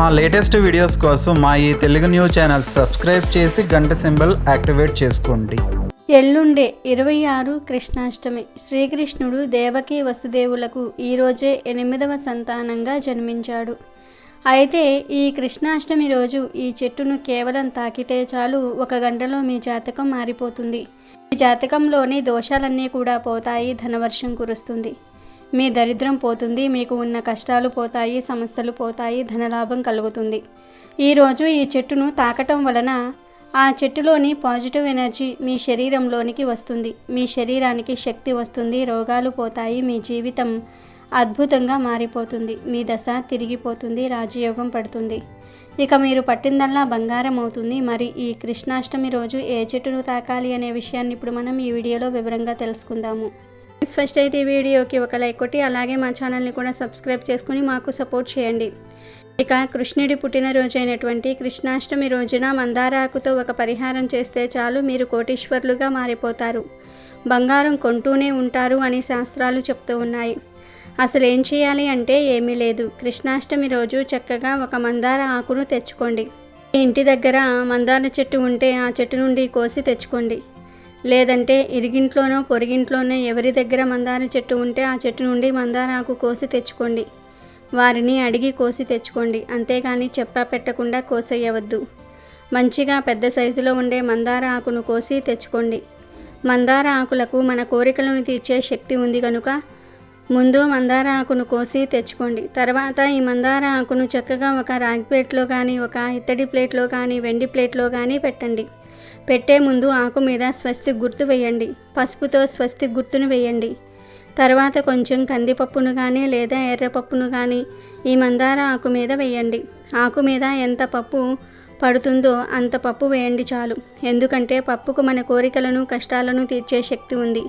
మా latest videos కోసం మా ఈ తెలుగు న్యూస్ ఛానల్ సబ్స్క్రైబ్ చేసి గంట సింబల్ యాక్టివేట్ చేసుకోండి. ఎల్లుండే ఇరవై ఆరు కృష్ణాష్టమి. శ్రీకృష్ణుడు దేవకి వసుదేవులకు ఈరోజే ఎనిమిదవ సంతానంగా జన్మించాడు. అయితే ఈ కృష్ణాష్టమి రోజు ఈ చెట్టును కేవలం తాకితే చాలు ఒక గంటలో మీ జాతకం మారిపోతుంది. మీ జాతకంలోని దోషాలన్నీ కూడా పోతాయి ధనవర్షం కురుస్తుంది. మీ దరిద్రం పోతుంది మీకు ఉన్న కష్టాలు పోతాయి సమస్యలు పోతాయి ధనలాభం కలుగుతుంది. ఈరోజు ఈ చెట్టును తాకటం వలన ఆ చెట్టులోని పాజిటివ్ ఎనర్జీ మీ శరీరంలోనికి వస్తుంది. మీ శరీరానికి శక్తి వస్తుంది రోగాలు పోతాయి మీ జీవితం అద్భుతంగా మారిపోతుంది. మీ దశ తిరిగిపోతుంది రాజయోగం పడుతుంది. ఇక మీరు పట్టిందల్లా బంగారం అవుతుంది. మరి ఈ కృష్ణాష్టమి రోజు ఏ చెట్టును తాకాలి అనే విషయాన్ని ఇప్పుడు మనం ఈ వీడియోలో వివరంగా తెలుసుకుందాము. ఫస్ట్ అయితే ఈ వీడియోకి ఒక లైక్ కొట్టి అలాగే మా ఛానల్ని కూడా సబ్స్క్రైబ్ చేసుకుని మాకు సపోర్ట్ చేయండి. ఇక కృష్ణుడి పుట్టినరోజు అయినటువంటి కృష్ణాష్టమి రోజున మందారాకుతో ఒక పరిహారం చేస్తే చాలు మీరు కోటీశ్వర్లుగా మారిపోతారు. బంగారం కొంటూనే ఉంటారు అని శాస్త్రాలు చెప్తూ ఉన్నాయి. అసలు ఏం చేయాలి అంటే ఏమీ లేదు. కృష్ణాష్టమి రోజు చక్కగా ఒక మందార ఆకును తెచ్చుకోండి. ఇంటి దగ్గర మందార చెట్టు ఉంటే ఆ చెట్టు నుండి కోసి తెచ్చుకోండి. లేదంటే ఇరిగింట్లోనో పొరిగింట్లోనో ఎవరి దగ్గర మందార చెట్టు ఉంటే ఆ చెట్టు నుండి మందార ఆకు కోసి తెచ్చుకోండి. వారిని అడిగి కోసి తెచ్చుకోండి. అంతేగాని చెప్పా పెట్టకుండా కోసేయవద్దు మంచిగా పెద్ద సైజులో ఉండే మందార ఆకును కోసి తెచ్చుకోండి. మందార ఆకులకు మన కోరికలను తీర్చే శక్తి ఉంది కనుక ముందు మందార ఆకును కోసి తెచ్చుకోండి. తర్వాత ఈ మందార ఆకును చక్కగా ఒక రాగి ప్లేట్లో కానీ ఒక ఇత్తడి ప్లేట్లో కానీ వెండి ప్లేట్లో కానీ పెట్టండి. పెట్టే ముందు ఆకు మీద స్వస్తి గుర్తు వేయండి. పసుపుతో స్వస్తి గుర్తును వేయండి. తర్వాత కొంచెం కందిపప్పును కానీ లేదా ఎర్రపప్పును కానీ ఈ మందార ఆకు మీద వేయండి. ఆకు మీద ఎంత పప్పు పడుతుందో అంత పప్పు వేయండి చాలు. ఎందుకంటే పప్పుకు మన కోరికలను కష్టాలను తీర్చే శక్తి ఉంది.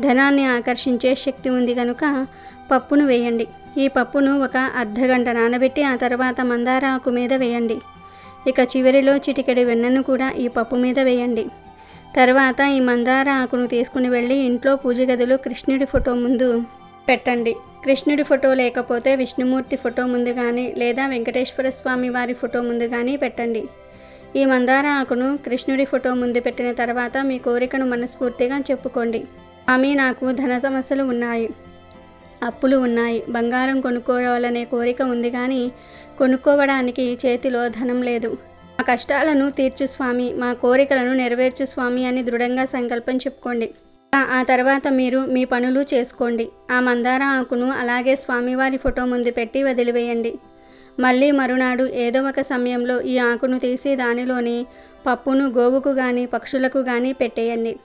ధనాన్ని ఆకర్షించే శక్తి ఉంది కనుక పప్పును వేయండి. ఈ పప్పును ఒక అర్ధగంట నానబెట్టి ఆ తర్వాత మందార ఆకు మీద వేయండి. ఇక చివరిలో చిటికెడు వెన్నను కూడా ఈ పప్పు మీద వేయండి. తర్వాత ఈ మందార ఆకును తీసుకుని వెళ్ళి ఇంట్లో పూజ గదిలో కృష్ణుడి ఫోటో ముందు పెట్టండి. కృష్ణుడి ఫోటో లేకపోతే విష్ణుమూర్తి ఫోటో ముందు కానీ లేదా వెంకటేశ్వర స్వామి వారి ఫోటో ముందు కానీ పెట్టండి. ఈ మందార ఆకును కృష్ణుడి ఫోటో ముందు పెట్టిన తర్వాత మీ కోరికను మనస్ఫూర్తిగా చెప్పుకోండి. ఆమె నాకు ధన సమస్యలు ఉన్నాయి. అప్పులు ఉన్నాయి. బంగారం కొనుక్కోవాలనే కోరిక ఉంది కానీ కొనుక్కోవడానికి చేతిలో ధనం లేదు. మా కష్టాలను తీర్చు స్వామి మా కోరికలను నెరవేర్చు స్వామి అని దృఢంగా సంకల్పం చెప్పుకోండి. ఆ- తర్వాత మీరు మీ పనులు చేసుకోండి. ఆ మందార ఆకును అలాగే స్వామివారి ఫోటో ముందు పెట్టి వదిలివేయండి. మళ్ళీ మరునాడు ఏదో ఒక సమయంలో ఈ ఆకును తీసి దానిలోని పప్పును గోవుకు కానీ పక్షులకు కానీ పెట్టేయండి.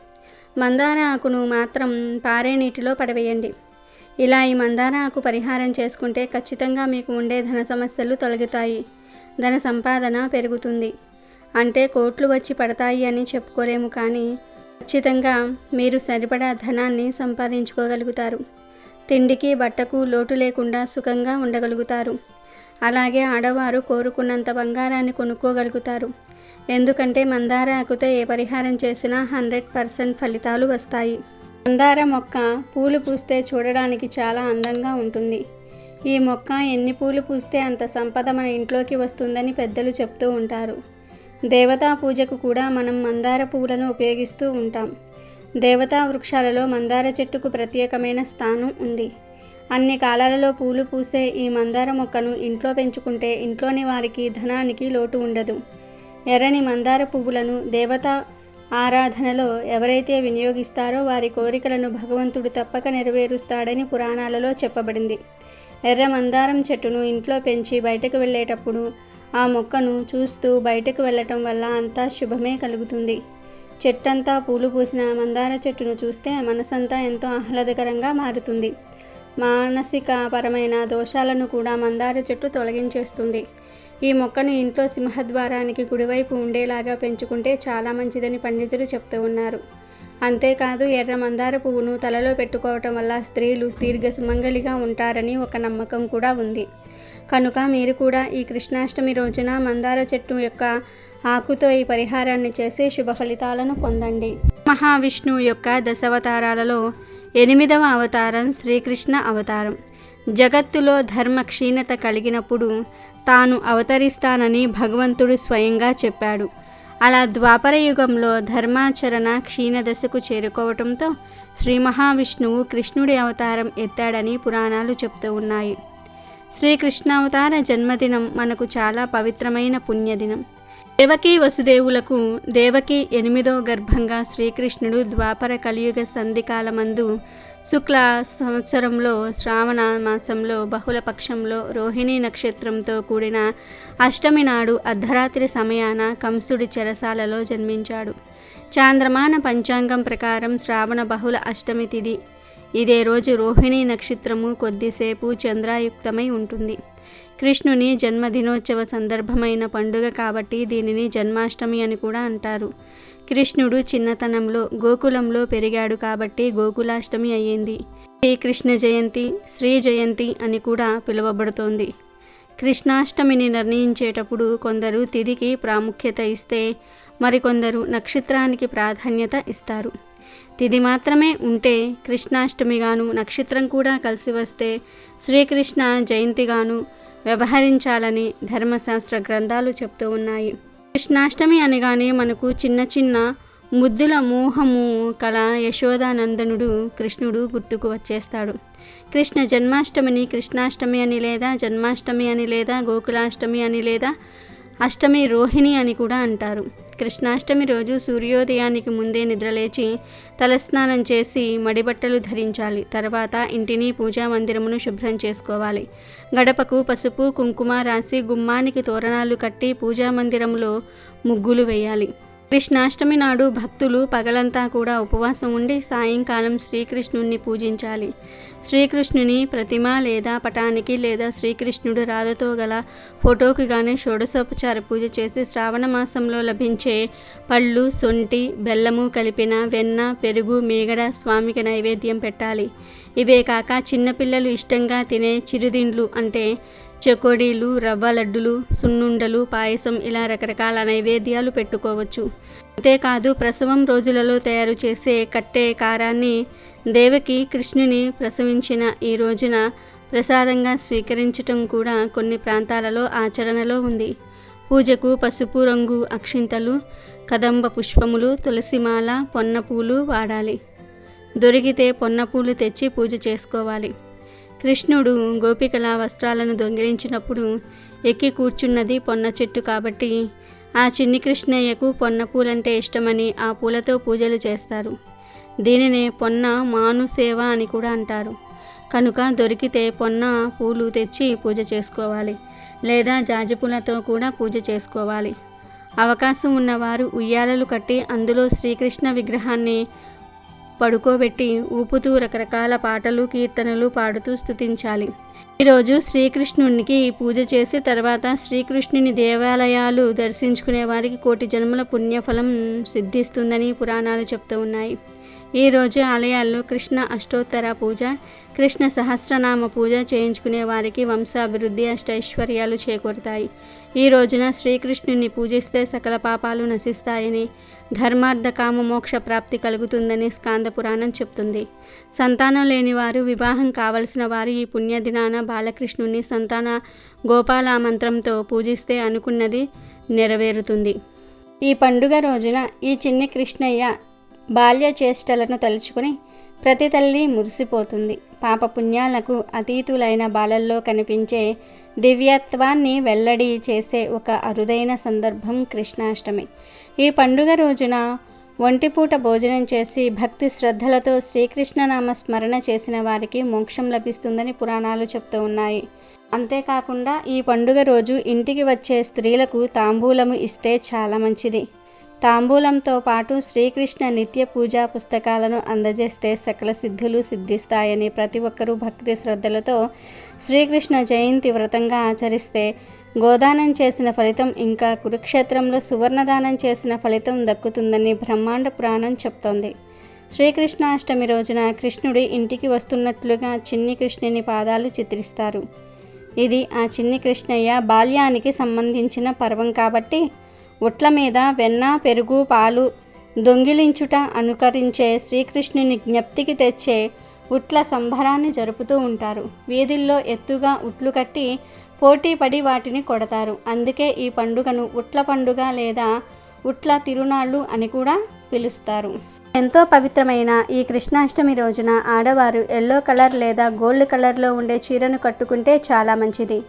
మందార ఆకును మాత్రం పారే నీటిలో పడవేయండి. ఇలా ఈ మందార ఆకు పరిహారం చేసుకుంటే ఖచ్చితంగా మీకు ఉండే ధన సమస్యలు తొలగుతాయి. ధన సంపాదన పెరుగుతుంది. అంటే కోట్లు వచ్చి పడతాయి అని చెప్పుకోలేము కానీ ఖచ్చితంగా మీరు సరిపడా ధనాన్ని సంపాదించుకోగలుగుతారు. తిండికి బట్టకు లోటు లేకుండా సుఖంగా ఉండగలుగుతారు. అలాగే ఆడవారు కోరుకున్నంత బంగారాన్ని కొనుక్కోగలుగుతారు. ఎందుకంటే మందార ఆకుతో ఏ పరిహారం చేసినా హండ్రెడ్ పర్సెంట్ ఫలితాలు వస్తాయి. మందార మొక్క పూలు పూస్తే చూడడానికి చాలా అందంగా ఉంటుంది. ఈ మొక్క ఎన్ని పూలు పూస్తే అంత సంపద మన ఇంట్లోకి వస్తుందని పెద్దలు చెప్తూ ఉంటారు. దేవతా పూజకు కూడా మనం మందార పువ్వులను ఉపయోగిస్తూ ఉంటాం. దేవతా వృక్షాలలో మందార చెట్టుకు ప్రత్యేకమైన స్థానం ఉంది. అన్ని కాలాలలో పూలు పూసే ఈ మందార మొక్కను ఇంట్లో పెంచుకుంటే ఇంట్లోని వారికి ధనానికి లోటు ఉండదు. ఎర్రని మందార పువ్వులను దేవతా ఆరాధనలో ఎవరైతే వినియోగిస్తారో వారి కోరికలను భగవంతుడు తప్పక నెరవేరుస్తాడని పురాణాలలో చెప్పబడింది. ఎర్ర మందారం చెట్టును ఇంట్లో పెంచి బయటకు వెళ్ళేటప్పుడు ఆ మొక్కను చూస్తూ బయటకు వెళ్ళటం వల్ల అంతా శుభమే కలుగుతుంది. చెట్టంతా పూలు పూసిన మందార చెట్టును చూస్తే మనసంతా ఎంతో ఆహ్లాదకరంగా మారుతుంది. మానసిక పరమైన దోషాలను కూడా మందార చెట్టు తొలగించేస్తుంది. ఈ మొక్కను ఇంట్లో సింహద్వారానికి కుడివైపు ఉండేలాగా పెంచుకుంటే చాలా మంచిదని పండితులు చెప్తూ ఉన్నారు. అంతేకాదు ఎర్ర మందార పువ్వును తలలో పెట్టుకోవటం వల్ల స్త్రీలు దీర్ఘ సుమంగలిగా ఉంటారని ఒక నమ్మకం కూడా ఉంది. కనుక మీరు కూడా ఈ కృష్ణాష్టమి రోజున మందార చెట్టు యొక్క ఆకుతో ఈ పరిహారాన్ని చేసి శుభ ఫలితాలను పొందండి. మహావిష్ణువు యొక్క దశావతారాలలో ఎనిమిదవ అవతారం శ్రీకృష్ణ అవతారం. జగత్తులో ధర్మ క్షీణత కలిగినప్పుడు తాను అవతరిస్తానని భగవంతుడు స్వయంగా చెప్పాడు. అలా ద్వాపర యుగంలో ధర్మాచరణ క్షీణదశకు చేరుకోవటంతో శ్రీ మహావిష్ణువు కృష్ణుడి అవతారం ఎత్తాడని పురాణాలు చెప్తూ ఉన్నాయి. శ్రీకృష్ణావతార జన్మదినం మనకు చాలా పవిత్రమైన పుణ్యదినం. దేవకీ వసుదేవులకు దేవకి ఎనిమిదో గర్భంగా శ్రీకృష్ణుడు ద్వాపర కలియుగ సంధికాలమందు శుక్ల సంవత్సరంలో శ్రావణ మాసంలో బహుళ పక్షంలో రోహిణీ నక్షత్రంతో కూడిన అష్టమి నాడు అర్ధరాత్రి సమయాన కంసుడి చెరసాలలో జన్మించాడు. చాంద్రమాన పంచాంగం ప్రకారం శ్రావణ బహుళ అష్టమి తిథి ఇదే రోజు రోహిణీ నక్షత్రము కొద్దిసేపు చంద్రాయుక్తమై ఉంటుంది. కృష్ణుని జన్మదినోత్సవ సందర్భమైన పండుగ కాబట్టి దీనిని జన్మాష్టమి అని కూడా అంటారు. కృష్ణుడు చిన్నతనంలో గోకులంలో పెరిగాడు కాబట్టి గోకులాష్టమి అయ్యింది. ఈ కృష్ణ జయంతి శ్రీ జయంతి అని కూడా పిలువబడుతోంది. కృష్ణాష్టమిని నిర్ణయించేటప్పుడు కొందరు తిథికి ప్రాముఖ్యత ఇస్తే మరికొందరు నక్షత్రానికి ప్రాధాన్యత ఇస్తారు. తిథి మాత్రమే ఉంటే కృష్ణాష్టమిగాను నక్షత్రం కూడా కలిసి వస్తే శ్రీకృష్ణ జయంతిగాను వ్యవహరించాలని ధర్మశాస్త్ర గ్రంథాలు చెప్తూ ఉన్నాయి. కృష్ణాష్టమి అనగానే మనకు చిన్న చిన్న ముద్దుల మోహము కల యశోదానందనుడు కృష్ణుడు గుర్తుకు వచ్చేస్తాడు. కృష్ణ జన్మాష్టమిని కృష్ణాష్టమి అని లేదా జన్మాష్టమి అని లేదా గోకులాష్టమి అని లేదా అష్టమి రోహిణి అని కూడా అంటారు. కృష్ణాష్టమి రోజు సూర్యోదయానికి ముందే నిద్రలేచి తలస్నానం చేసి మడిబట్టలు ధరించాలి. తర్వాత ఇంటిని పూజా మందిరమును శుభ్రం చేసుకోవాలి. గడపకు పసుపు కుంకుమ రాసి గుమ్మానికి తోరణాలు కట్టి పూజా మందిరంలో ముగ్గులు వేయాలి. కృష్ణాష్టమి నాడు భక్తులు పగలంతా కూడా ఉపవాసం ఉండి సాయంకాలం శ్రీకృష్ణుణ్ణి పూజించాలి. శ్రీకృష్ణుని ప్రతిమ లేదా పటానికి లేదా శ్రీకృష్ణుడు రాధతో గల ఫోటోకి గానే షోడశోపచార పూజ చేసి శ్రావణ మాసంలో లభించే పళ్ళు సొంటి బెల్లము కలిపిన వెన్న పెరుగు మీగడ స్వామికి నైవేద్యం పెట్టాలి. ఇవే కాక చిన్నపిల్లలు ఇష్టంగా తినే చిరుదిండ్లు అంటే చెకోడీలు రవ్వ లడ్డులు సున్నుండలు పాయసం ఇలా రకరకాల నైవేద్యాలు పెట్టుకోవచ్చు. అంతేకాదు ప్రసవం రోజులలో తయారు చేసే కట్టే కారాన్ని దేవకి కృష్ణుని ప్రసవించిన ఈ రోజున ప్రసాదంగా స్వీకరించటం కూడా కొన్ని ప్రాంతాలలో ఆచరణలో ఉంది. పూజకు పసుపు రంగు అక్షింతలు కదంబ పుష్పములు తులసిమాల పొన్నపూలు వాడాలి. దొరికితే పొన్నపూలు తెచ్చి పూజ చేసుకోవాలి. కృష్ణుడు గోపికల వస్త్రాలను దొంగిలించినప్పుడు ఎక్కి కూర్చున్నది పొన్న చెట్టు కాబట్టి ఆ చిన్ని కృష్ణయ్యకు పొన్న పూలంటే ఇష్టమని ఆ పూలతో పూజలు చేస్తారు. దీనినే పొన్న మాను సేవ అని కూడా అంటారు. కనుక దొరికితే పొన్న పూలు తెచ్చి పూజ చేసుకోవాలి. లేదా జాజిపూలతో కూడా పూజ చేసుకోవాలి. అవకాశం ఉన్నవారు ఉయ్యాలలు కట్టి అందులో శ్రీకృష్ణ విగ్రహాన్ని పడుకోబెట్టి ఊపుతూ రకరకాల పాటలు కీర్తనలు పాడుతూ స్థుతించాలి ఈరోజు శ్రీకృష్ణునికి పూజ చేసి తర్వాత శ్రీకృష్ణుని దేవాలయాలు దర్శించుకునే వారికి కోటి జన్మల పుణ్యఫలం సిద్ధిస్తుందని పురాణాలు చెప్తూ ఉన్నాయి. ఈరోజు ఆలయాల్లో కృష్ణ అష్టోత్తర పూజ కృష్ణ సహస్రనామ పూజ చేయించుకునే వారికి వంశాభివృద్ధి అష్టైశ్వర్యాలు చేకూరుతాయి. ఈ రోజున శ్రీకృష్ణుని పూజిస్తే సకల పాపాలు నశిస్తాయని ధర్మార్థ కామ మోక్ష ప్రాప్తి కలుగుతుందని స్కాంద పురాణం చెప్తుంది. సంతానం లేని వారు వివాహం కావలసిన వారు ఈ పుణ్యదినాన బాలకృష్ణుని సంతాన గోపాల మంత్రంతో పూజిస్తే అనుకున్నది నెరవేరుతుంది. ఈ పండుగ రోజున ఈ చిన్న కృష్ణయ్య బాల్య చేష్టలను తలుచుకుని ప్రతి తల్లి మురిసిపోతుంది. పాపపుణ్యాలకు అతీతులైన బాలల్లో కనిపించే దివ్యత్వాన్ని వెల్లడి చేసే ఒక అరుదైన సందర్భం కృష్ణాష్టమి. ఈ పండుగ రోజున ఒంటిపూట భోజనం చేసి భక్తి శ్రద్ధలతో శ్రీకృష్ణనామ స్మరణ చేసిన వారికి మోక్షం లభిస్తుందని పురాణాలు చెప్తూ ఉన్నాయి. అంతేకాకుండా ఈ పండుగ రోజు ఇంటికి వచ్చే స్త్రీలకు తాంబూలము ఇస్తే చాలా మంచిది. తాంబూలంతో పాటు శ్రీకృష్ణ నిత్య పూజా పుస్తకాలను అందజేస్తే సకల సిద్ధులు సిద్ధిస్తాయని ప్రతి ఒక్కరూ భక్తి శ్రద్ధలతో శ్రీకృష్ణ జయంతి వ్రతంగా ఆచరిస్తే గోదానం చేసిన ఫలితం ఇంకా కురుక్షేత్రంలో సువర్ణదానం చేసిన ఫలితం దక్కుతుందని బ్రహ్మాండ పురాణం చెప్తోంది. శ్రీకృష్ణాష్టమి రోజున కృష్ణుడి ఇంటికి వస్తున్నట్లుగా చిన్ని కృష్ణుని పాదాలు చిత్రిస్తారు. ఇది ఆ చిన్ని కృష్ణయ్య బాల్యానికి సంబంధించిన పర్వం కాబట్టి ఉట్ల మీద వెన్న పెరుగు పాలు దొంగిలించుట అనుకరించే శ్రీకృష్ణుని జ్ఞప్తికి తెచ్చే ఉట్ల సంబరాన్ని జరుపుతూ ఉంటారు. వీధుల్లో ఎత్తుగా ఉట్లు కట్టి పోటీ పడి వాటిని కొడతారు. అందుకే ఈ పండుగను ఉట్ల పండుగ లేదా ఉట్ల తిరునాళ్ళు అని కూడా పిలుస్తారు. ఎంతో పవిత్రమైన ఈ కృష్ణాష్టమి రోజున ఆడవారు ఎల్లో కలర్ లేదా గోల్డ్ కలర్లో ఉండే చీరను కట్టుకుంటే చాలా మంచిది.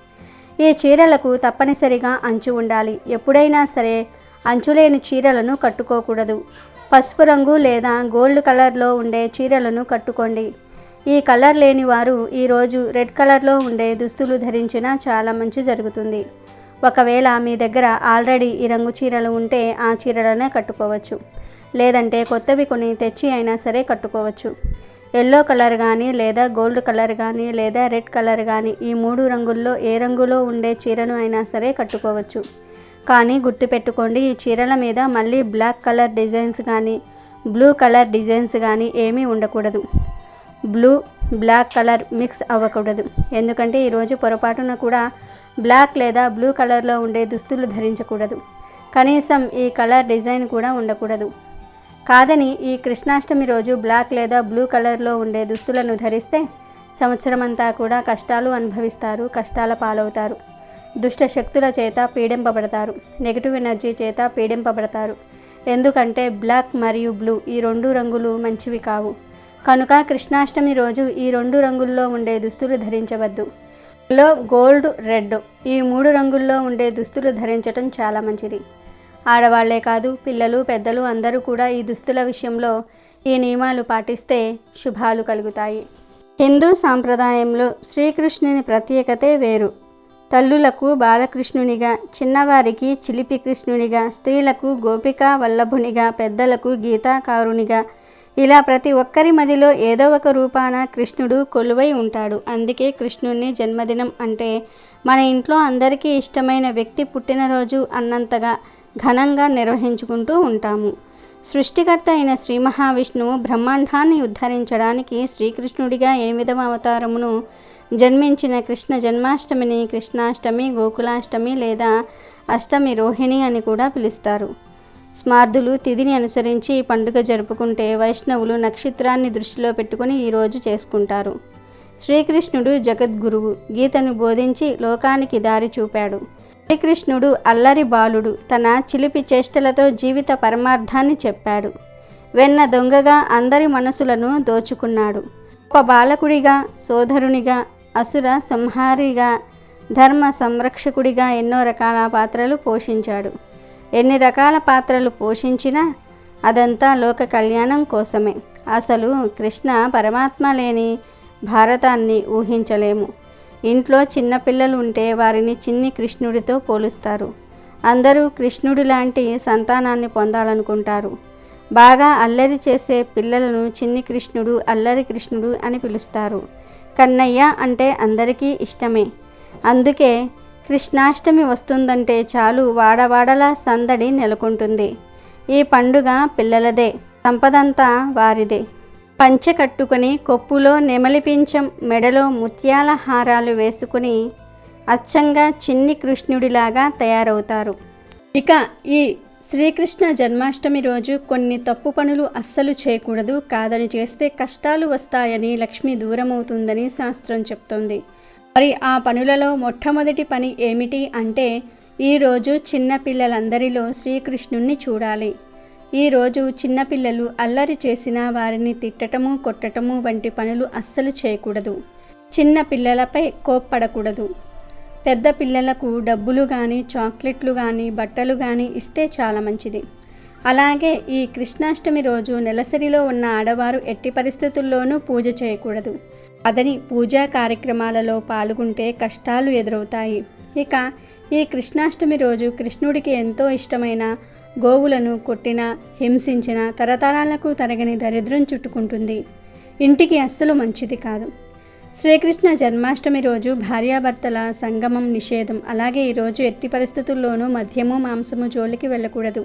ఈ చీరలకు తప్పనిసరిగా అంచు ఉండాలి. ఎప్పుడైనా సరే అంచులేని చీరలను కట్టుకోకూడదు. పసుపు రంగు లేదా గోల్డ్ కలర్లో ఉండే చీరలను కట్టుకోండి. ఈ కలర్ లేని వారు ఈరోజు రెడ్ కలర్లో ఉండే దుస్తులు ధరించినా చాలా మంచి జరుగుతుంది. ఒకవేళ మీ దగ్గర ఆల్రెడీ ఈ రంగు చీరలు ఉంటే ఆ చీరలనే కట్టుకోవచ్చు. లేదంటే కొత్తవి కొని తెచ్చి అయినా సరే కట్టుకోవచ్చు. ఎల్లో కలర్ కానీ లేదా గోల్డ్ కలర్ కానీ లేదా రెడ్ కలర్ కానీ ఈ మూడు రంగుల్లో ఏ రంగులో ఉండే చీరను అయినా సరే కట్టుకోవచ్చు. కానీ గుర్తుపెట్టుకోండి ఈ చీరల మీద మళ్ళీ బ్లాక్ కలర్ డిజైన్స్ కానీ బ్లూ కలర్ డిజైన్స్ కానీ ఏమీ ఉండకూడదు. బ్లూ బ్లాక్ కలర్ మిక్స్ అవ్వకూడదు. ఎందుకంటే ఈరోజు పొరపాటున కూడా బ్లాక్ లేదా బ్లూ కలర్లో ఉండే దుస్తులు ధరించకూడదు. కనీసం ఈ కలర్ డిజైన్ కూడా ఉండకూడదు. కాదని ఈ కృష్ణాష్టమి రోజు బ్లాక్ లేదా బ్లూ కలర్లో ఉండే దుస్తులను ధరిస్తే సంవత్సరమంతా కూడా కష్టాలు అనుభవిస్తారు కష్టాల పాలవుతారు. దుష్ట శక్తుల చేత పీడింపబడతారు నెగిటివ్ ఎనర్జీ చేత పీడింపబడతారు. ఎందుకంటే బ్లాక్ మరియు బ్లూ ఈ రెండు రంగులు మంచివి కావు. కనుక కృష్ణాష్టమి రోజు ఈ రెండు రంగుల్లో ఉండే దుస్తులు ధరించవద్దు. లో గోల్డ్ రెడ్ ఈ మూడు రంగుల్లో ఉండే దుస్తులు ధరించటం చాలా మంచిది. ఆడవాళ్ళే కాదు పిల్లలు పెద్దలు అందరూ కూడా ఈ దుస్తుల విషయంలో ఈ నియమాలు పాటిస్తే శుభాలు కలుగుతాయి. హిందూ సాంప్రదాయంలో శ్రీకృష్ణుని ప్రత్యేకతే వేరు. తల్లులకు బాలకృష్ణునిగా చిన్నవారికి చిలిపి కృష్ణునిగా స్త్రీలకు గోపికా వల్లభునిగా పెద్దలకు గీతాకారునిగా ఇలా ప్రతి ఒక్కరి మదిలో ఏదో ఒక రూపాన కృష్ణుడు కొలువై ఉంటాడు. అందుకే కృష్ణుని జన్మదినం అంటే మన ఇంట్లో అందరికీ ఇష్టమైన వ్యక్తి పుట్టినరోజు అన్నంతగా ఘనంగా నిర్వహించుకుంటూ ఉంటాము. సృష్టికర్త అయిన శ్రీ మహావిష్ణువు బ్రహ్మాండాన్ని ఉద్ధరించడానికి శ్రీకృష్ణుడిగా ఎనిమిదవ అవతారమును జన్మించిన కృష్ణ జన్మాష్టమిని కృష్ణాష్టమి గోకులాష్టమి లేదా అష్టమి రోహిణి అని కూడా పిలుస్తారు. స్మార్థులు తిథిని అనుసరించి ఈ పండుగ జరుపుకుంటే వైష్ణవులు నక్షత్రాన్ని దృష్టిలో పెట్టుకుని ఈరోజు చేసుకుంటారు. శ్రీకృష్ణుడు జగద్గురువు. గీతను బోధించి లోకానికి దారి చూపాడు. శ్రీకృష్ణుడు అల్లరి బాలుడు తన చిలిపి చేష్టలతో జీవిత పరమార్థాన్ని చెప్పాడు. వెన్న దొంగగా అందరి మనసులను దోచుకున్నాడు. ఒక బాలకుడిగా సోదరునిగా అసుర సంహారిగా ధర్మ సంరక్షకుడిగా ఎన్నో రకాల పాత్రలు పోషించాడు. ఎన్ని రకాల పాత్రలు పోషించినా అదంతా లోక కళ్యాణం కోసమే. అసలు కృష్ణ పరమాత్మ లేని భారతాన్ని ఊహించలేము. ఇంట్లో చిన్నపిల్లలు ఉంటే వారిని చిన్ని కృష్ణుడితో పోలుస్తారు. అందరూ కృష్ణుడి లాంటి సంతానాన్ని పొందాలనుకుంటారు. బాగా అల్లరి చేసే పిల్లలను చిన్ని కృష్ణుడు అల్లరి కృష్ణుడు అని పిలుస్తారు. కన్నయ్య అంటే అందరికీ ఇష్టమే. అందుకే కృష్ణాష్టమి వస్తుందంటే చాలు వాడవాడలా సందడి నెలకొంటుంది. ఈ పండుగ పిల్లలదే సంపదంతా వారిదే. పంచె కట్టుకుని కొప్పులో నెమలిపించం మెడలో ముత్యాల హారాలు వేసుకుని అచ్చంగా చిన్ని కృష్ణుడిలాగా తయారవుతారు. ఇక ఈ శ్రీకృష్ణ జన్మాష్టమి రోజు కొన్ని తప్పు పనులు అస్సలు చేయకూడదు. కాదని చేస్తే కష్టాలు వస్తాయని లక్ష్మి దూరమవుతుందని శాస్త్రం చెప్తోంది. మరి ఆ పనులలో మొట్టమొదటి పని ఏమిటి అంటే ఈరోజు చిన్నపిల్లలందరిలో శ్రీకృష్ణుణ్ణి చూడాలి. ఈరోజు చిన్నపిల్లలు అల్లరి చేసిన వారిని తిట్టటము కొట్టటము వంటి పనులు అస్సలు చేయకూడదు. చిన్న పిల్లలపై కోప్పడకూడదు. పెద్ద పిల్లలకు డబ్బులు కానీ చాక్లెట్లు కానీ బట్టలు కానీ ఇస్తే చాలా మంచిది. అలాగే ఈ కృష్ణాష్టమి రోజు నెలసరిలో ఉన్న ఆడవారు ఎట్టి పరిస్థితుల్లోనూ పూజ చేయకూడదు. అదని పూజా కార్యక్రమాలలో పాల్గొంటే కష్టాలు ఎదురవుతాయి. ఇక ఈ కృష్ణాష్టమి రోజు కృష్ణుడికి ఎంతో ఇష్టమైన గోవులను కొట్టిన హింసించిన తరతరాలకు తరగని దరిద్రం చుట్టుకుంటుంది. ఇంటికి అస్సలు మంచిది కాదు. శ్రీకృష్ణ జన్మాష్టమి రోజు భార్యాభర్తల సంగమం నిషేధం. అలాగే ఈరోజు ఎట్టి పరిస్థితుల్లోనూ మద్యము మాంసము జోలికి వెళ్ళకూడదు.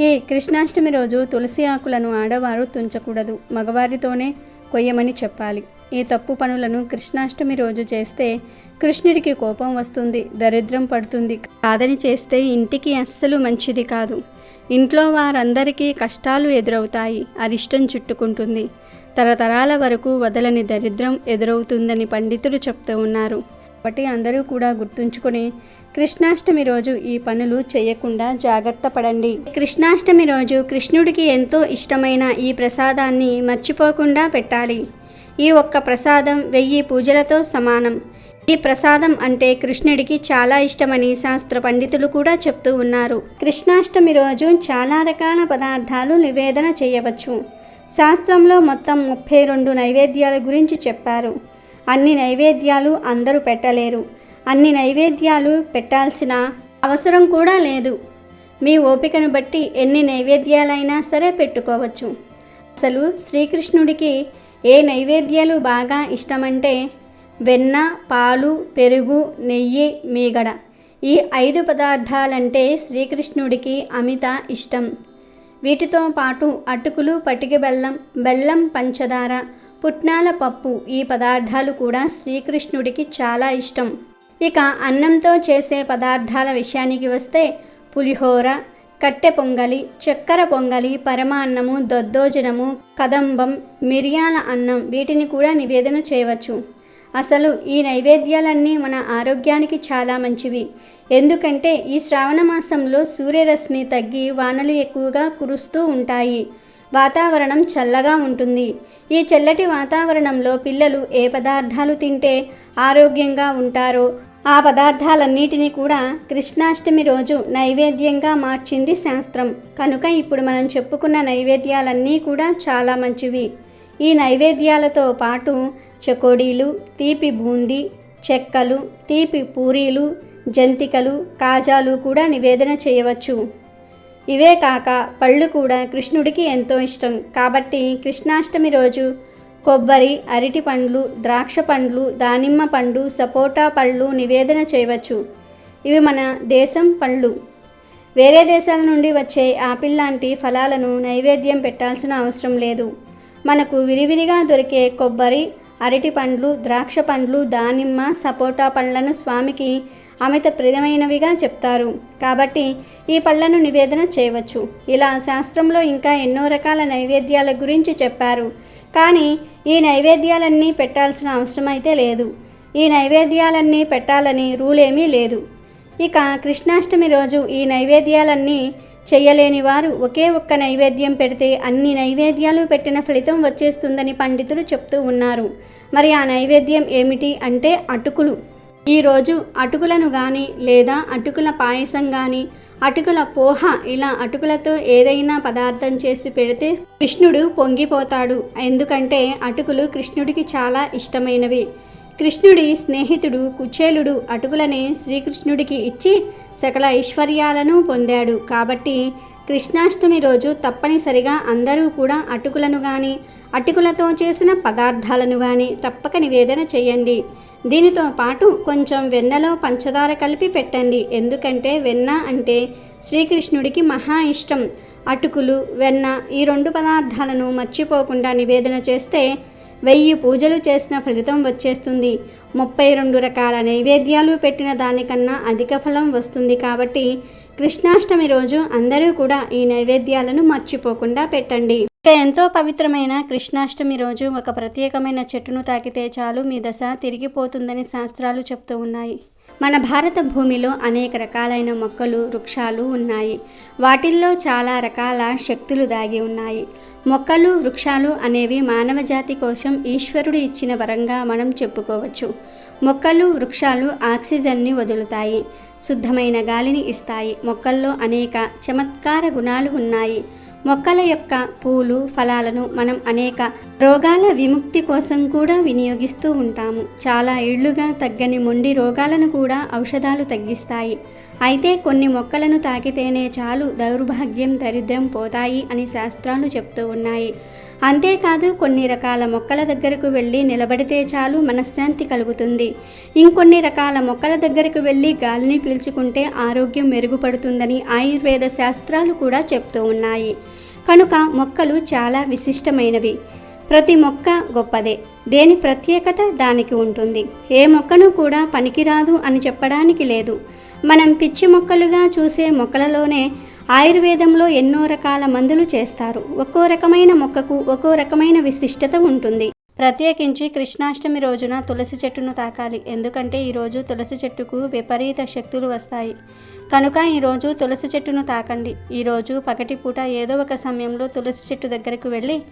ఈ కృష్ణాష్టమి రోజు తులసి ఆకులను ఆడవారు తుంచకూడదు. మగవారితోనే కొయ్యమని చెప్పాలి. ఈ తప్పు పనులను కృష్ణాష్టమి రోజు చేస్తే కృష్ణుడికి కోపం వస్తుంది దరిద్రం పడుతుంది. కాదని చేస్తే ఇంటికి అస్సలు మంచిది కాదు. ఇంట్లో వారందరికీ కష్టాలు ఎదురవుతాయి అరిష్టం చుట్టుకుంటుంది. తరతరాల వరకు వదలని దరిద్రం ఎదురవుతుందని పండితులు చెప్తూ ఉన్నారు. కాబట్టి అందరూ కూడా గుర్తుంచుకొని కృష్ణాష్టమి రోజు ఈ పనులు చేయకుండా జాగ్రత్త పడండి. కృష్ణాష్టమి రోజు కృష్ణుడికి ఎంతో ఇష్టమైన ఈ ప్రసాదాన్ని మర్చిపోకుండా పెట్టాలి. ఈ ఒక్క ప్రసాదం వెయ్యి పూజలతో సమానం. ఈ ప్రసాదం అంటే కృష్ణుడికి చాలా ఇష్టమని శాస్త్ర పండితులు కూడా చెప్తూ ఉన్నారు. కృష్ణాష్టమి రోజు చాలా రకాల పదార్థాలు నివేదన చేయవచ్చు. శాస్త్రంలో మొత్తం ముప్పై రెండు నైవేద్యాల గురించి చెప్పారు. అన్ని నైవేద్యాలు అందరూ పెట్టలేరు. అన్ని నైవేద్యాలు పెట్టాల్సిన అవసరం కూడా లేదు. మీ ఓపికను బట్టి ఎన్ని నైవేద్యాలైనా సరే పెట్టుకోవచ్చు. అసలు శ్రీకృష్ణుడికి ఏ నైవేద్యాలు బాగా ఇష్టమంటే వెన్న పాలు పెరుగు నెయ్యి మీగడ. ఈ ఐదు పదార్థాలంటే శ్రీకృష్ణుడికి అమిత ఇష్టం. వీటితో పాటు అటుకులు పటిక బెల్లం బెల్లం పంచదార పుట్నాల పప్పు ఈ పదార్థాలు కూడా శ్రీకృష్ణుడికి చాలా ఇష్టం. ఇక అన్నంతో చేసే పదార్థాల విషయానికి వస్తే పులిహోర కట్టె పొంగలి చక్కెర పొంగలి పరమాన్నము దద్దోజనము కదంబం మిరియాల అన్నం వీటిని కూడా నివేదన చేయవచ్చు. అసలు ఈ నైవేద్యాలన్నీ మన ఆరోగ్యానికి చాలా మంచివి. ఎందుకంటే ఈ శ్రావణ మాసంలో సూర్యరశ్మి తగ్గి వానలు ఎక్కువగా కురుస్తూ ఉంటాయి. వాతావరణం చల్లగా ఉంటుంది. ఈ చల్లటి వాతావరణంలో పిల్లలు ఏ పదార్థాలు తింటే ఆరోగ్యంగా ఉంటారో ఆ పదార్థాలన్నిటినీ కూడా కృష్ణాష్టమి రోజు నైవేద్యంగా మార్చింది శాస్త్రం. కనుక ఇప్పుడు మనం చెప్పుకున్న నైవేద్యాలన్నీ కూడా చాలా మంచివి. ఈ నైవేద్యాలతో పాటు చకోడీలు తీపి బూందీ చెక్కలు తీపి పూరీలు జంతికలు కాజాలు కూడా నివేదన చేయవచ్చు. ఇవే కాక పళ్ళు కూడా కృష్ణుడికి ఎంతో ఇష్టం. కాబట్టి కృష్ణాష్టమి రోజు కొబ్బరి అరటి పండ్లు ద్రాక్ష పండ్లు దానిమ్మ పండు సపోటా పళ్ళు నివేదన చేయవచ్చు. ఇవి మన దేశం పళ్ళు. వేరే దేశాల నుండి వచ్చే ఆపిల్ లాంటి ఫలాలను నైవేద్యం పెట్టాల్సిన అవసరం లేదు. మనకు విరివిరిగా దొరికే కొబ్బరి అరటి పండ్లు ద్రాక్ష పండ్లు దానిమ్మ సపోటా పండ్లను స్వామికి అమిత ప్రియమైనవిగా చెప్తారు. కాబట్టి ఈ పళ్ళను నివేదన చేయవచ్చు. ఇలా శాస్త్రంలో ఇంకా ఎన్నో రకాల నైవేద్యాల గురించి చెప్పారు. కానీ ఈ నైవేద్యాలన్నీ పెట్టాల్సిన అవసరం అయితే లేదు. ఈ నైవేద్యాలన్నీ పెట్టాలని రూలేమీ లేదు. ఇక కృష్ణాష్టమి రోజు ఈ నైవేద్యాలన్నీ చేయలేని వారు ఒకే ఒక్క నైవేద్యం పెడితే అన్ని నైవేద్యాలు పెట్టిన ఫలితం వచ్చేస్తుందని పండితులు చెప్తూ ఉన్నారు. మరి ఆ నైవేద్యం ఏమిటి అంటే అటుకులు. ఈరోజు అటుకులను కానీ లేదా అటుకుల పాయసం కానీ అటుకుల పోహ ఇలా అటుకులతో ఏదైనా పదార్థం చేసి పెడితే కృష్ణుడు పొంగిపోతాడు. ఎందుకంటే అటుకులు కృష్ణుడికి చాలా ఇష్టమైనవి. కృష్ణుడి స్నేహితుడు కుచేలుడు అటుకులని శ్రీకృష్ణుడికి ఇచ్చి సకల ఐశ్వర్యాలను పొందాడు. కాబట్టి కృష్ణాష్టమి రోజు తప్పనిసరిగా అందరూ కూడా అటుకులను కానీ అటుకులతో చేసిన పదార్థాలను కానీ తప్పక నివేదన చేయండి. దీనితో పాటు కొంచెం వెన్నలో పంచదార కలిపి పెట్టండి. ఎందుకంటే వెన్న అంటే శ్రీకృష్ణుడికి మహా ఇష్టం. అటుకులు వెన్న ఈ రెండు పదార్థాలను మర్చిపోకుండా నివేదన చేస్తే వెయ్యి పూజలు చేసిన ఫలితం వచ్చేస్తుంది. ముప్పై రెండు రకాల నైవేద్యాలు పెట్టిన దానికన్నా అధిక ఫలం వస్తుంది కాబట్టి కృష్ణాష్టమి రోజు అందరూ కూడా ఈ నైవేద్యాలను మర్చిపోకుండా పెట్టండి. ఇక ఎంతో పవిత్రమైన కృష్ణాష్టమి రోజు ఒక ప్రత్యేకమైన చెట్టును తాకితే చాలు మీ దశ తిరిగిపోతుందని శాస్త్రాలు చెప్తూ ఉన్నాయి. మన భారత భూమిలో అనేక రకాలైన మొక్కలు వృక్షాలు ఉన్నాయి. వాటిల్లో చాలా రకాల శక్తులు దాగి ఉన్నాయి. మొక్కలు వృక్షాలు అనేవి మానవ జాతి కోసం ఈశ్వరుడు ఇచ్చిన వరంగా మనం చెప్పుకోవచ్చు. మొక్కలు వృక్షాలు ఆక్సిజన్ని వదులుతాయి. శుద్ధమైన గాలిని ఇస్తాయి. మొక్కల్లో అనేక చమత్కార గుణాలు ఉన్నాయి. మొక్కల యొక్క పూలు ఫలాలను మనం అనేక రోగాల విముక్తి కోసం కూడా వినియోగిస్తూ ఉంటాము. చాలా ఏళ్ళుగా తగ్గని మొండి రోగాలను కూడా ఔషధాలు తగ్గిస్తాయి. అయితే కొన్ని మొక్కలను తాకితేనే చాలు దౌర్భాగ్యం దరిద్రం పోతాయి అని శాస్త్రాలు చెప్తూ ఉన్నాయి. అంతేకాదు కొన్ని రకాల మొక్కల దగ్గరకు వెళ్ళి నిలబడితే చాలు మనశ్శాంతి కలుగుతుంది. ఇంకొన్ని రకాల మొక్కల దగ్గరకు వెళ్ళి గాలిని పీల్చుకుంటే ఆరోగ్యం మెరుగుపడుతుందని ఆయుర్వేద శాస్త్రాలు కూడా చెప్తూ ఉన్నాయి. కనుక మొక్కలు చాలా విశిష్టమైనవి. ప్రతి మొక్క గొప్పదే. దేని ప్రత్యేకత దానికి ఉంటుంది. ఏ మొక్కను కూడా పనికిరాదు అని చెప్పడానికి లేదు. మనం పిచ్చి మొక్కలుగా చూసే మొక్కలలోనే ఆయుర్వేదంలో ఎన్నో రకాల మందులు చేస్తారు. ఒక్కో రకమైన మొక్కకు ఒక్కో రకమైన విశిష్టత ఉంటుంది. ప్రత్యేకించి కృష్ణాష్టమి రోజున తులసి చెట్టును తాకాలి. ఎందుకంటే ఈరోజు తులసి చెట్టుకు విపరీత శక్తులు వస్తాయి. కనుక ఈరోజు తులసి చెట్టును తాకండి. ఈరోజు పగటిపూట ఏదో ఒక సమయంలో తులసి చెట్టు దగ్గరకు వెళ్ళి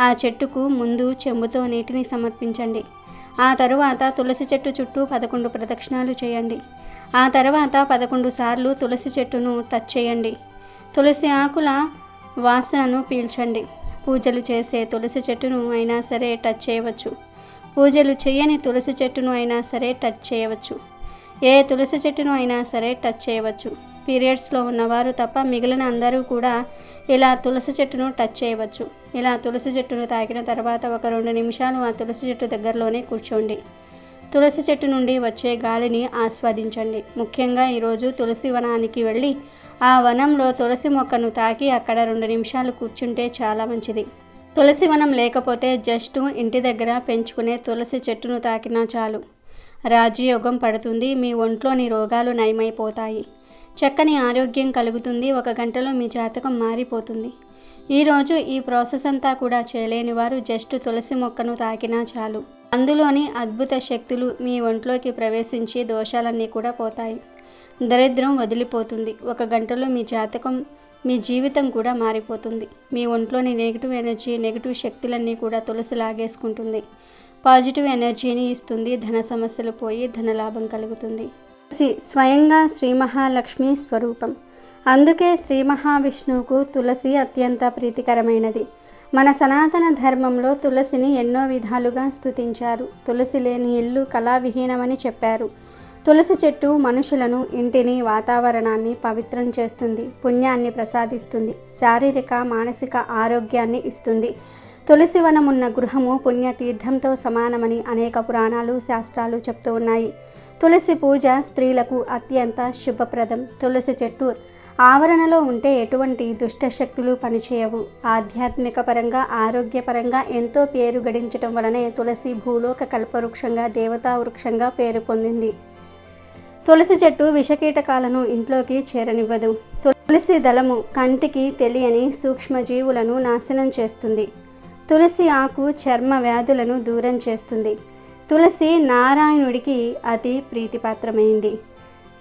ఆ చెట్టుకు ముందు చెంబుతో నీటిని సమర్పించండి. ఆ తరువాత తులసి చెట్టు చుట్టూ పదకొండు ప్రదక్షిణాలు చేయండి. ఆ తర్వాత పదకొండు సార్లు తులసి చెట్టును టచ్ చేయండి. తులసి ఆకుల వాసనను పీల్చండి. పూజలు చేసే తులసి చెట్టును అయినా సరే టచ్ చేయవచ్చు. పూజలు చేయని తులసి చెట్టును అయినా సరే టచ్ చేయవచ్చు. ఏ తులసి చెట్టును అయినా సరే టచ్ చేయవచ్చు. పీరియడ్స్లో ఉన్నవారు తప్ప మిగిలిన అందరూ కూడా ఇలా తులసి చెట్టును టచ్ చేయవచ్చు. ఇలా తులసి చెట్టును తాకిన తర్వాత ఒక రెండు నిమిషాలు ఆ తులసి చెట్టు దగ్గరలోనే కూర్చోండి. తులసి చెట్టు నుండి వచ్చే గాలిని ఆస్వాదించండి. ముఖ్యంగా ఈరోజు తులసి వనానికి వెళ్ళి ఆ వనంలో తులసి మొక్కను తాకి అక్కడ రెండు నిమిషాలు కూర్చుంటే చాలా మంచిది. తులసి వనం లేకపోతే జస్ట్ ఇంటి దగ్గర పెంచుకునే తులసి చెట్టును తాకినా చాలు. రాజయోగం పడుతుంది మీ ఒంట్లోని రోగాలు నయమైపోతాయి. చక్కని ఆరోగ్యం కలుగుతుంది ఒక గంటలో మీ జాతకం మారిపోతుంది. ఈరోజు ఈ ప్రాసెస్ అంతా కూడా చేయలేని వారు జస్ట్ తులసి మొక్కను తాకినా చాలు. అందులోని అద్భుత శక్తులు మీ ఒంట్లోకి ప్రవేశించి దోషాలన్నీ కూడా పోతాయి. దరిద్రం వదిలిపోతుంది. ఒక గంటలో మీ జాతకం మీ జీవితం కూడా మారిపోతుంది. మీ ఒంట్లోని నెగిటివ్ ఎనర్జీ నెగిటివ్ శక్తులన్నీ కూడా తులసి లాగేసుకుంటుంది. పాజిటివ్ ఎనర్జీని ఇస్తుంది. ధన సమస్యలు పోయి ధనలాభం కలుగుతుంది. తులసి స్వయంగా శ్రీ మహాలక్ష్మి స్వరూపం. అందుకే శ్రీ మహావిష్ణువుకు తులసి అత్యంత ప్రీతికరమైనది. మన సనాతన ధర్మంలో తులసిని ఎన్నో విధాలుగా స్తుతించారు. తులసి లేని ఇల్లు కళావిహీనమని చెప్పారు. తులసి చెట్టు మనుషులను ఇంటిని వాతావరణాన్ని పవిత్రం చేస్తుంది పుణ్యాన్ని ప్రసాదిస్తుంది శారీరక మానసిక ఆరోగ్యాన్ని ఇస్తుంది. తులసి వనమున్న గృహము పుణ్యతీర్థంతో సమానమని అనేక పురాణాలు శాస్త్రాలు చెప్తూ ఉన్నాయి. తులసి పూజ స్త్రీలకు అత్యంత శుభప్రదం. తులసి చెట్టు ఆవరణలో ఉంటే ఎటువంటి దుష్టశక్తులు పనిచేయవు. ఆధ్యాత్మిక పరంగా ఆరోగ్యపరంగా ఎంతో పేరు గడించటం వలనే తులసి భూలోక కల్పవృక్షంగా దేవతా వృక్షంగా పేరు పొందింది. తులసి చెట్టు విషకీటకాలను ఇంట్లోకి చేరనివ్వదు. తులసి దళము కంటికి తెలియని సూక్ష్మజీవులను నాశనం చేస్తుంది. తులసి ఆకు చర్మ వ్యాధులను దూరం చేస్తుంది. తులసి నారాయణుడికి అతి ప్రీతిపాత్రమైంది.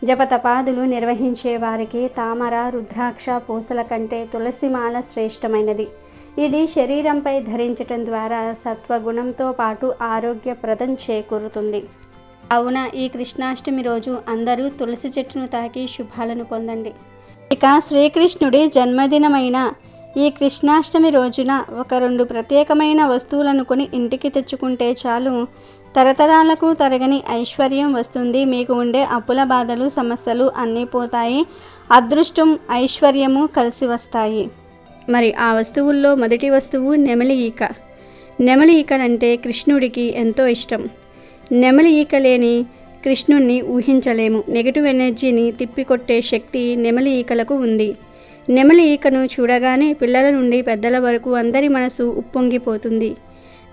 జపతపాదులు నిర్వహించే వారికి తామర రుద్రాక్ష పూసల కంటే తులసిమాల శ్రేష్టమైనది. ఇది శరీరంపై ధరించటం ద్వారా సత్వగుణంతో పాటు ఆరోగ్యప్రదం చేకూరుతుంది. అవున? ఈ కృష్ణాష్టమి రోజు అందరూ తులసి చెట్టును తాకి శుభాలను పొందండి. ఇక శ్రీకృష్ణుడి జన్మదినమైన ఈ కృష్ణాష్టమి రోజున ఒక రెండు ప్రత్యేకమైన వస్తువులను కొని ఇంటికి తెచ్చుకుంటే చాలు. తరతరాలకు తరగని ఐశ్వర్యం వస్తుంది. మీకు ఉండే అప్పుల బాధలు సమస్యలు అన్నీ పోతాయి. అదృష్టం ఐశ్వర్యము కలిసి వస్తాయి. మరి ఆ వస్తువుల్లో మొదటి వస్తువు నెమలి ఈక నెమలి ఈకలంటే కృష్ణుడికి ఎంతో ఇష్టం. నెమలి ఈక లేని కృష్ణుణ్ణి ఊహించలేము. నెగిటివ్ ఎనర్జీని తిప్పికొట్టే శక్తి నెమలి ఈకలకు ఉంది. నెమలి ఈకను చూడగానే పిల్లల నుండి పెద్దల వరకు అందరి మనసు ఉప్పొంగిపోతుంది.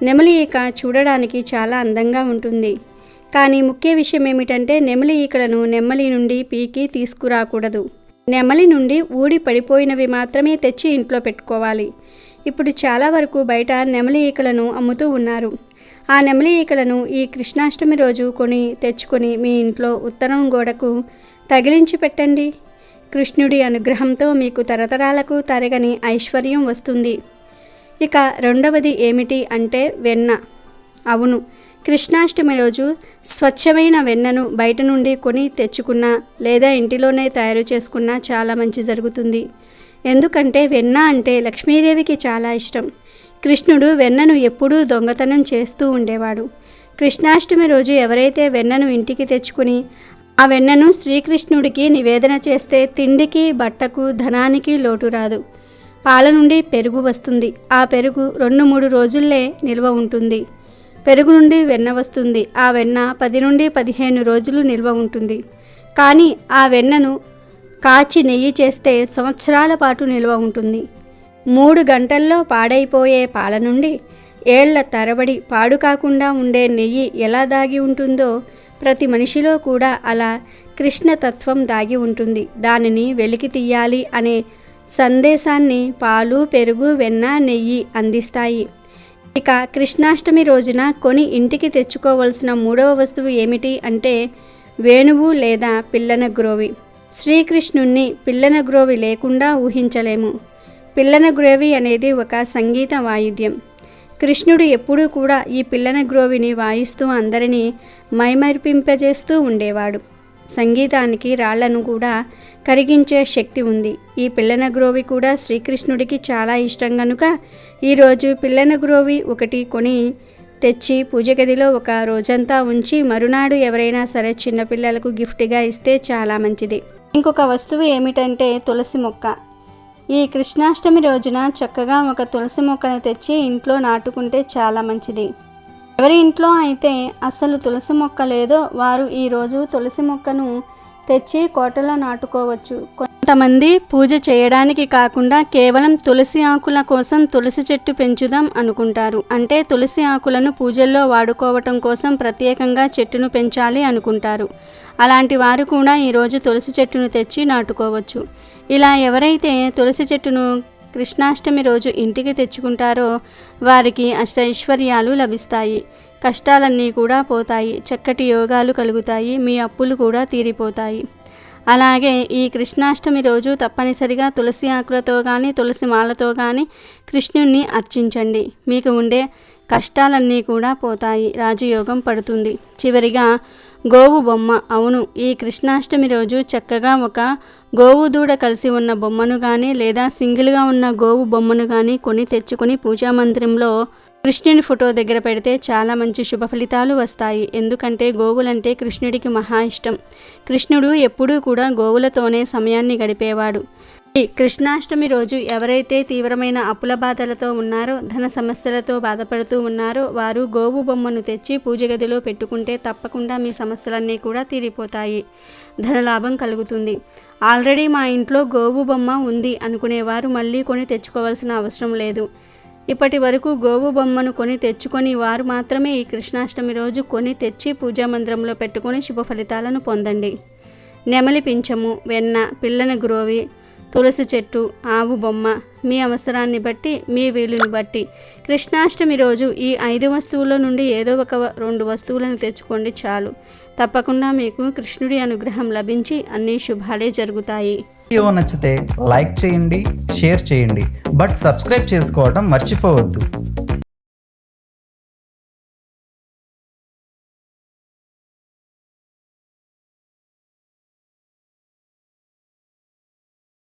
నెమలి ఈక చూడడానికి చాలా అందంగా ఉంటుంది. కానీ ముఖ్య విషయం ఏమిటంటే నెమలి ఈకలను నెమ్మలి నుండి పీకి తీసుకురాకూడదు. నెమలి నుండి ఊడి పడిపోయినవి మాత్రమే తెచ్చి ఇంట్లో పెట్టుకోవాలి. ఇప్పుడు చాలా వరకు బయట నెమలి ఈకలను అమ్ముతూ ఉన్నారు. ఆ నెమలి ఈకలను ఈ కృష్ణాష్టమి రోజు కొని తెచ్చుకొని మీ ఇంట్లో ఉత్తరం గోడకు తగిలించి పెట్టండి. కృష్ణుడి అనుగ్రహంతో మీకు తరతరాలకు తరగని ఐశ్వర్యం వస్తుంది. ఇక రెండవది ఏమిటి అంటే వెన్న. అవును కృష్ణాష్టమి రోజు స్వచ్ఛమైన వెన్నను బయట నుండి కొని తెచ్చుకున్నా లేదా ఇంటిలోనే తయారు చేసుకున్నా చాలా మంచి జరుగుతుంది. ఎందుకంటే వెన్న అంటే లక్ష్మీదేవికి చాలా ఇష్టం. కృష్ణుడు వెన్నను ఎప్పుడూ దొంగతనం చేస్తూ ఉండేవాడు. కృష్ణాష్టమి రోజు ఎవరైతే వెన్నను ఇంటికి తెచ్చుకుని ఆ వెన్నను శ్రీకృష్ణుడికి నివేదన చేస్తే తిండికి బట్టకు ధనానికి లోటు రాదు. పాల నుండి పెరుగు వస్తుంది. ఆ పెరుగు రెండు మూడు రోజుల్లే నిల్వ ఉంటుంది. పెరుగు నుండి వెన్న వస్తుంది. ఆ వెన్న పది నుండి పదిహేను రోజులు నిల్వ ఉంటుంది. కానీ ఆ వెన్నను కాచి నెయ్యి చేస్తే సంవత్సరాల పాటు నిల్వ ఉంటుంది. మూడు గంటల్లో పాడైపోయే పాల నుండి ఏళ్ళ తరబడి పాడు కాకుండా ఉండే నెయ్యి ఎలా దాగి ఉంటుందో ప్రతి మనిషిలో కూడా అలా కృష్ణతత్వం దాగి ఉంటుంది. దానిని వెలికి తీయాలి అనే సందేశాన్ని పాలు పెరుగు వెన్న నెయ్యి అందిస్తాయి. ఇక కృష్ణాష్టమి రోజున కొని ఇంటికి తెచ్చుకోవలసిన మూడవ వస్తువు ఏమిటి అంటే వేణువు లేదా పిల్లన గ్రోవి. శ్రీకృష్ణుణ్ణి పిల్లన గ్రోవి లేకుండా ఊహించలేము. పిల్లన గ్రోవి అనేది ఒక సంగీత వాయిద్యం. కృష్ణుడు ఎప్పుడూ కూడా ఈ పిల్లన గ్రోవిని వాయిస్తూ అందరినీ మైమరిపింపజేస్తూ ఉండేవాడు. సంగీతానికి రాళ్ళను కూడా కరిగించే శక్తి ఉంది. ఈ పిల్లన గ్రోవి కూడా శ్రీకృష్ణుడికి చాలా ఇష్టం కనుక ఈరోజు పిల్లన గ్రోవి ఒకటి కొని తెచ్చి పూజ గదిలో ఒక రోజంతా ఉంచి మరునాడు ఎవరైనా సరే చిన్నపిల్లలకు గిఫ్ట్గా ఇస్తే చాలా మంచిది. ఇంకొక వస్తువు ఏమిటంటే తులసి మొక్క. ఈ కృష్ణాష్టమి రోజున చక్కగా ఒక తులసి మొక్కను తెచ్చి ఇంట్లో నాటుకుంటే చాలా మంచిది. ఎవరి ఇంట్లో అయితే అసలు తులసి మొక్క లేదో వారు ఈరోజు తులసి మొక్కను తెచ్చి కోటలో నాటుకోవచ్చు. కొంతమంది పూజ చేయడానికి కాకుండా కేవలం తులసి ఆకుల కోసం తులసి చెట్టు పెంచుదాం అనుకుంటారు. అంటే తులసి ఆకులను పూజల్లో వాడుకోవటం కోసం ప్రత్యేకంగా చెట్టును పెంచాలి అనుకుంటారు. అలాంటి వారు కూడా ఈరోజు తులసి చెట్టును తెచ్చి నాటుకోవచ్చు. ఇలా ఎవరైతే తులసి చెట్టును కృష్ణాష్టమి రోజు ఇంటికి తెచ్చుకుంటారో వారికి అష్టైశ్వర్యాలు లభిస్తాయి. కష్టాలన్నీ కూడా పోతాయి. చక్కటి యోగాలు కలుగుతాయి. మీ అప్పులు కూడా తీరిపోతాయి. అలాగే ఈ కృష్ణాష్టమి రోజు తప్పనిసరిగా తులసి ఆకులతో కానీ తులసి మాలతో కానీ కృష్ణుణ్ణి అర్చించండి. మీకు ఉండే కష్టాలన్నీ కూడా పోతాయి. రాజయోగం పడుతుంది. చివరిగా గోవు బొమ్మ. అవును ఈ కృష్ణాష్టమి రోజు చక్కగా ఒక గోవు దూడ కలిసి ఉన్న బొమ్మను కానీ లేదా సింగిల్గా ఉన్న గోవు బొమ్మను కానీ కొని తెచ్చుకొని పూజా మందిరంలో కృష్ణుని ఫోటో దగ్గర పెడితే చాలా మంచి శుభ ఫలితాలు వస్తాయి. ఎందుకంటే గోవులంటే కృష్ణుడికి మహా ఇష్టం. కృష్ణుడు ఎప్పుడూ కూడా గోవులతోనే సమయాన్ని గడిపేవాడు. ఈ కృష్ణాష్టమి రోజు ఎవరైతే తీవ్రమైన అప్పుల బాధలతో ఉన్నారో ధన సమస్యలతో బాధపడుతూ ఉన్నారో వారు గోవు బొమ్మను తెచ్చి పూజ గదిలో పెట్టుకుంటే తప్పకుండా మీ సమస్యలన్నీ కూడా తీరిపోతాయి. ధనలాభం కలుగుతుంది. ఆల్రెడీ మా ఇంట్లో గోవు బొమ్మ ఉంది అనుకునేవారు మళ్ళీ కొని తెచ్చుకోవాల్సిన అవసరం లేదు. ఇప్పటి వరకు గోవు బొమ్మను కొని తెచ్చుకొని వారు మాత్రమే ఈ కృష్ణాష్టమి రోజు కొని తెచ్చి పూజా మందిరంలో పెట్టుకొని శుభ ఫలితాలను పొందండి. నెమలి పింఛము వెన్న పిల్లని గ్రోవి తులసి చెట్టు ఆవు బొమ్మ మీ అవసరాన్ని బట్టి మీ వీలుని బట్టి. కృష్ణాష్టమి రోజు ఈ ఐదు వస్తువుల నుండి ఏదో ఒక రెండు వస్తువులను తెచ్చుకోండి చాలు. తప్పకుండా మీకు కృష్ణుడి అనుగ్రహం లభించి అన్ని శుభాలే జరుగుతాయి. వీడియో నచ్చితే లైక్ చేయండి షేర్ చేయండి. బట్ సబ్స్క్రైబ్ చేసుకోవడం మర్చిపోవద్దు.